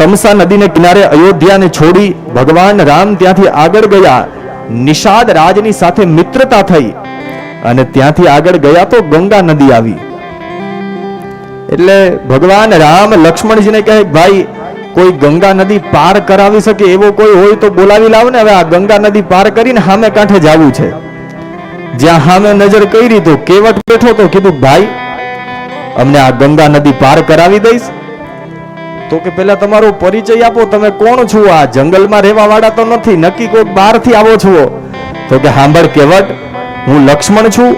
તમસા નદીને કિનારે અયોધ્યાને છોડી ભગવાન રામ ત્યાંથી આગળ ગયા. નિષાદ રાજની સાથે મિત્રતા થઈ અને ત્યાંથી આગળ ગયા તો ગંગા નદી આવી. એટલે ભગવાન રામ લક્ષ્મણજીને કહે, ભાઈ, કોઈ ગંગા નદી પાર કરાવી શકે એવો કોઈ હોય તો બોલાવી લાવ ને. હવે આ ગંગા નદી પાર કરીને સામે કાંઠે જવું છે. જ્યાં સામે નજર કરી તો કેવટ બેઠો તો કીધું, ભાઈ, અમને આ ગંગા નદી પાર કરાવી દઈશ. તો કે પેલા તમારો પરિચય આપો, તમે કોણ છો? આ જંગલમાં રહેવા વાળા તો નથી, નક્કી કોઈ બહારથી આવો છો? તો કે સાંભળ કેવટ, હું લક્ષ્મણ છું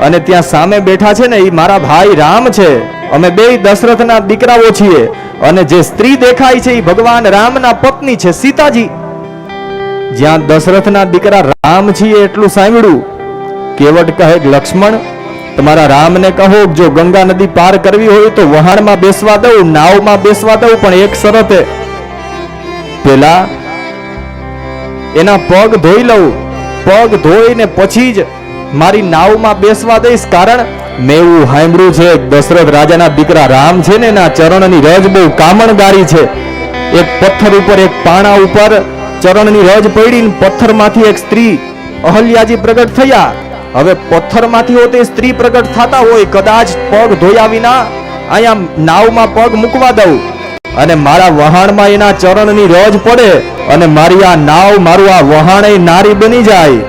અને ત્યાં સામે બેઠા છે ને એ મારા ભાઈ રામ છે. અમે બે દશરથના દીકરાઓ છીએ અને જે સ્ત્રી દેખાય છે એ ભગવાન રામના પત્ની છે, સીતાજી. જ્યાં દશરથના દીકરા રામ છીએ એટલું સાંભળ્યું. કેવટ કહે, લક્ષ્મણ તમારા રામને કહો જો ગંગા નદી પાર કરવી હોય તો વહાણમાં બેસવા દઉં, નાવમાં બેસવા દઉં, પણ એક શરતે પેલા એના પગ ધોઈ લઉં. પગ ધોઈને પછી જ મારી નાવમાં બેસવા દઈશ. કારણ મેં એવું સાંભળ્યું છે દશરથ રાજાના દીકરા રામ છે ને, એના ચરણની રજ બહુ કામણગારી છે. એક પથ્થર ઉપર એક પાણા ઉપર ચરણની રજ પડી ને પથ્થરમાંથી એક સ્ત્રી અહલ્યાજી પ્રગટ થયા. હવે પથ્થરમાંથી હોતે સ્ત્રી પ્રગટ થતા હોય, કદાચ પગ ધોયા વિના અહીંયા નાવમાં પગ મૂકવા દઉં. અને મારા વહાણમાં એના ચરણની રજ પડે અને મારી આ નાવ, મારું આ વહાણ એ નારી બની જાય.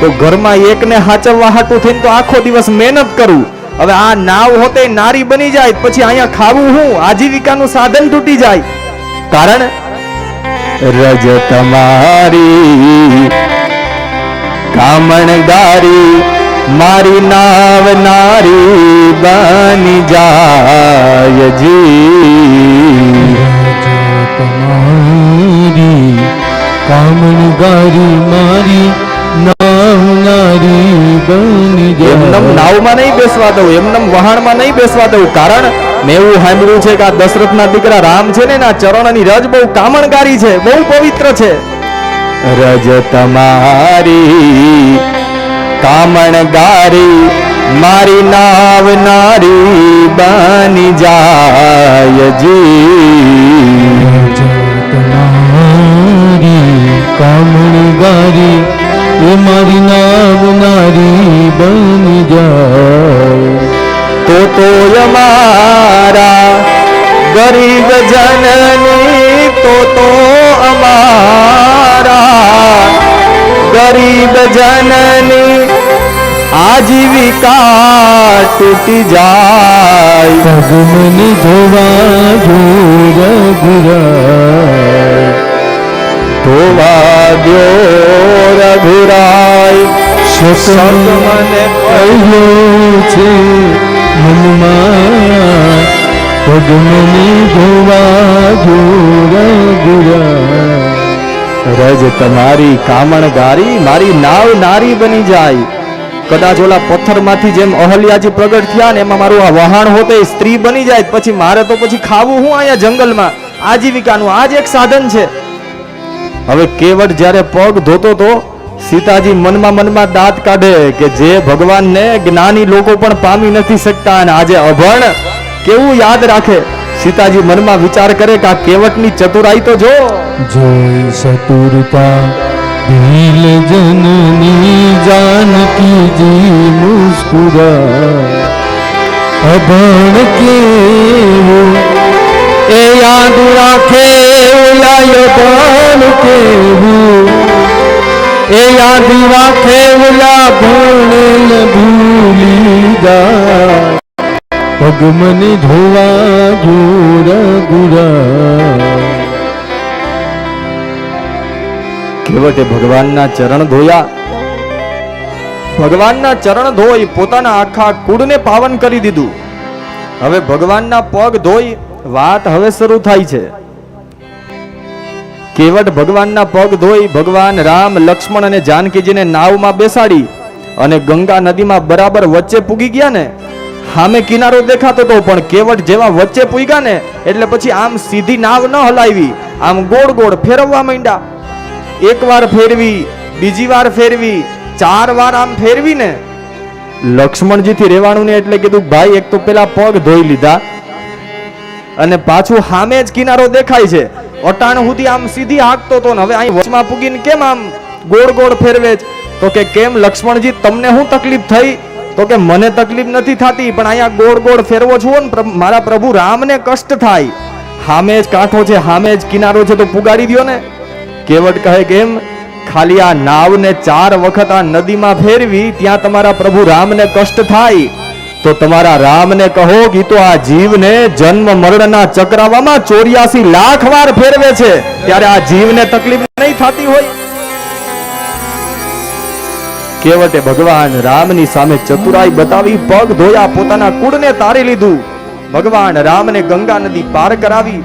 તો ઘરમાં એકને હાચવવા હાટું થઈને તો આખો દિવસ મહેનત કરું. હવે આ નાવ હોતે નારી બની જાય, પછી અહીંયા ખાવું હું? આજીવિકાનું સાધન તૂટી જાય. કારણ રજ તમારી કામણગારી મારી નાવ નારી બની જાય જી. તમારી કામણગારી મારી નાવનારી બની એમનમ નાવમાં નહીં બેસવા દઉં એમનમ વહાણમાં નહીં બેસવા દઉં કારણ મેં એવું સાંભળ્યું છે કે આ દશરથના દીકરા રામ છે ને એના ચરણની રજ બહુ કામણગારી છે બહુ પવિત્ર છે. રજ તમારી કામણગારી મારી નાવ નારી બની જાય જી. તમારી કામણગારી એ મારી નાવનારી બની જાય. તો તો અમારા ગરીબ જનની ગરીબ જનની આજીવિકા તૂટી જાય. પગમની ધોવા જોર ગુરાય. ધોવા દ્યો રઘુરાય. શકલ મને કહ્યો છે મનમાં પગમની ધોવા રજ તમારી કામણગારી, મારી નાવ નારી બની જાય. કદાચ ઓલા પથ્થરમાંથી જેમ અહલ્યાજી પ્રગટ થયા ને એમાં મારું આ વહાણ હોતે સ્ત્રી બની જાય પછી મારે તો પછી ખાવું હું અહીંયા જંગલમાં? આજીવિકાનું આ જ એક સાધન છે. હવે કેવટ જ્યારે પગ ધોતો તો સીતાજી મનમાં મનમાં દાંત કાઢે કે જે ભગવાનને જ્ઞાની લોકો પણ પામી નથી શકતા અને આજે અભણ કેવું યાદ રાખે? સીતાજી મનમાં વિચાર કરે કે આ કેવટની ચતુરાઈ તો જો. જોઈ સતુરતા ભીલ જનની જાનકી જી મુસ્કુરા. અભણ કેવું, એ યાદ રાખે ઓલા અભણ કેવું. એ યાદ રાખે ઓલા ભણેલ ભૂલી પગમને ધોવા જોર ગુરા. કેવટે ભગવાનના ચરણ ધોયા? ભગવાનના ચરણ ધોઈ પોતાના આખા કુળને પાવન કરી દીધું. હવે ભગવાનના પગ ધોઈ વાત હવે શરૂ થાય છે. કેવટ ભગવાનના પગ ધોઈ ભગવાન રામ, લક્ષ્મણ અને જાનકીજીને નાવમાં બેસાડી અને ગંગા નદીમાં બરાબર વચ્ચે પૂગી ગયા ને? સામે કિનારો દેખાતો હતો પણ કેવટ જેવા વચ્ચે પૂગ્યા ને, એટલે પછી આમ સીધી નાવ ન હલાવી. આમ ગોળ ગોળ ફેરવવા માંડ્યા. એક વાર ફેરવી, બીજી વાર ફેરવી, ચાર વાર આમ ફેરવી ને લક્ષ્મણજી થી ને એટલે કીધું, ભાઈ, એક તો પેલા પગ ધોઈ લીધા. અને પાછું સામે જ કિનારો દેખાય છે. અટાણ સુધી આમ સીધી હાંકતો તો ને હવે અહીં વચમાં પૂગીને કેમ આમ ગોળ ગોળ ફેરવે છે? તો કે કેમ લક્ષ્મણજી, તમને શું તકલીફ થઈ? તો કે મને તકલીફ નથી થતી, પણ અહીંયા ગોળ ગોળ ફેરવો છો ને મારા પ્રભુ રામને કષ્ટ થાય. હામે જ કાંઠો છે, હામે જ કિનારો છે, તો પુગાડી દ્યો ને. કેવટ કહે કેમ ખાલી આ નાવને ચાર વખત આ નદીમાં ફેરવી, ત્યાં તમારા પ્રભુ રામને કષ્ટ થાય. તો તમારા રામને કહો કે તો આ જીવને જન્મ મરણના ચક્રાવામાં ચોર્યાસી લાખ વાર ફેરવે છે. ત્યારે આ જીવને તકલીફ નહીં થતી હોય. કેવટે ભગવાન રામની સામે ચતુરાઈ બતાવી પગ ધોયા પોતાના કુળને તારી લીધું. ભગવાન રામને ગંગા નદી પાર કરાવી.